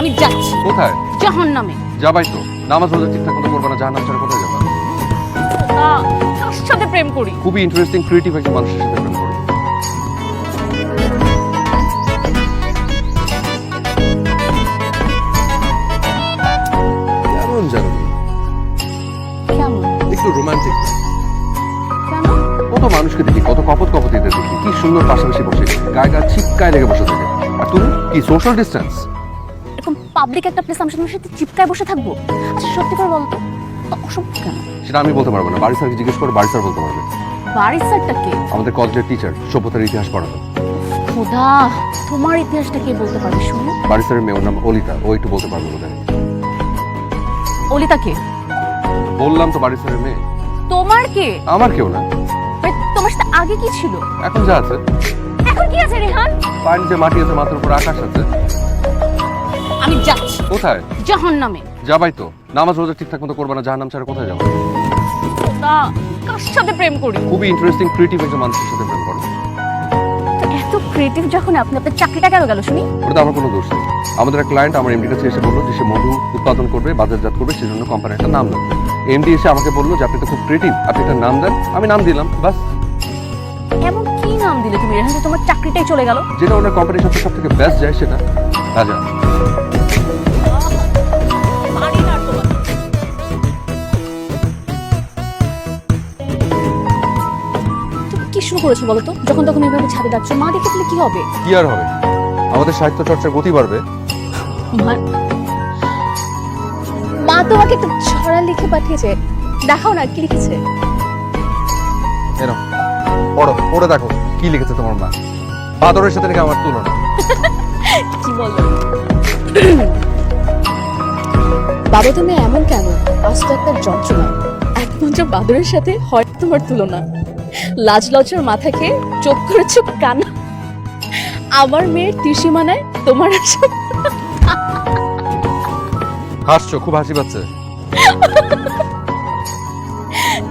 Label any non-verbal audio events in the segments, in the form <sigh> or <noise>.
আমি যাচ্ছি। কোথায়? জাহান নামে যাবাই তো। নামাজ রোজা ঠিকঠাক মতো করবে না জাহান্নাম ছাড়া কোথায় যাবা? কার সাথে প্রেম করি? খুবই ইন্টারেস্টিং ক্রিয়েটিভ একটা মানুষের সাথে প্রেম করো। কেমন জানো? কেমন? একটু রোমান্টিক কত মানুষকে দেখি কত কপত কপতিতে দেখি। কি সুন্দর পাশাপাশি বসে। গায়ে গা ছিপকায় লেগে বসে থাকে। আর তুমি? কি সোশ্যাল ডিস্টেন্স পাবলিক একটা প্লেস আমি সাথে চিপকায় বসে থাকব? আচ্ছা সত্যি করে বলতো অসম্ভব কেন? সেটা আমি বলতে পারব না। বাড়ি স্যারকে জিজ্ঞেস করে বাড়ি স্যার বলতে পারবে। বাড়ির স্যারটা কে? আমাদের কলেজের টিচার সভ্যতার ইতিহাস পড়াতো। খোদা তোমার ইতিহাসটা কে বলতে পারবে শুনো? বাড়ি স্যারের মেয়ের নাম অলিতা ও একটু বলতে পারবে বোধ অলিতা কে? বললাম তো বাড়ি স্যারের মেয়ে। তোমার কে? আমার কেউ না। তোমার সাথে আগে কি ছিল? এখন যা আছে। এখন কি আছে রেহান? নিচে মাটি আছে মাথার উপর আকাশ আছে। আমি যাচ্ছি। কোথায়? জাহান নামে যাবাই তো। নামাজ রোজা ঠিকঠাক মতো করবে না জাহান্নাম ছাড়া কোথায় যাব? খোদা কার সাথে প্রেম করি? খুবই ইন্টারেস্টিং ক্রিয়েটিভ একটা মানুষের সাথে প্রেম করো। তো এত ক্রিয়েটিভ যখন আপনি আপনার চাকরিটা কেন গেল শুনি? ওটা তো আমার কোনো দোষ নেই। আমাদের এক ক্লায়েন্ট আমার এমডির কাছে এসে বলল যে সে মধু উৎপাদন করবে বাজারজাত করবে সেজন্য কোম্পানির একটা নাম লাগবে। এমডি এসে আমাকে বলল যে আপনি তো খুব ক্রিয়েটিভ আপনি একটা নাম দেন আমি নাম দিলাম বাস। এমন কি নাম দিলে তুমি? রেহান যে তোমার চাকরিটাই চলে গেল। যেটা ওনার কোম্পানির সাথে সব থেকে বেস্ট যায় সেটা রাজা। শুরু করেছ বলো তো যখন তখন এভাবে ছাদে ডাকছো মা দেখে ফেলে কি হবে? কি আর হবে? আমাদের সাহিত্য চর্চার গতি বাড়বে। মা- তোমাকে একটা ছড়া লিখে পাঠিয়েছে। দেখাও না কি লিখেছে? এরকম পড়ো পড়ে দেখো কি লিখেছে তোমার মা। বাদরের সাথে নাকি আমার তুলনা? <laughs> কি বলো? বাবা তুমি এমন কেন? আজ তো একটা যন্ত্রণা। একমাত্র বাদরের সাথে হয় তোমার তুলনা। লাজ লজ্জার মাথাকে চোখ করে চোখ কানা? আমার মেয়ের ত্রিসীমানায় তোমার আশা? হাসছো খুব হাসি পাচ্ছে।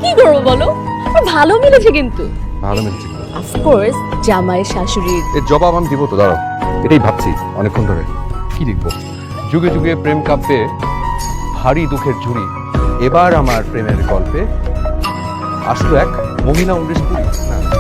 কি করব বলো? ভালো মিলেছে কিন্তু। ভালো মিলছে অফকোর্স জামাই শাশুড়ির। এর জবাব আমি দিব তো দাঁড়াও। এটাই ভাবছি অনেকক্ষণ ধরে। কি লিখব? যুগে যুগে প্রেম কাব্যে ভারী দুঃখের ঝুড়ি এবার আমার প্রেমের গল্পে আশু এক মহিলা উনিশ কুড়ি।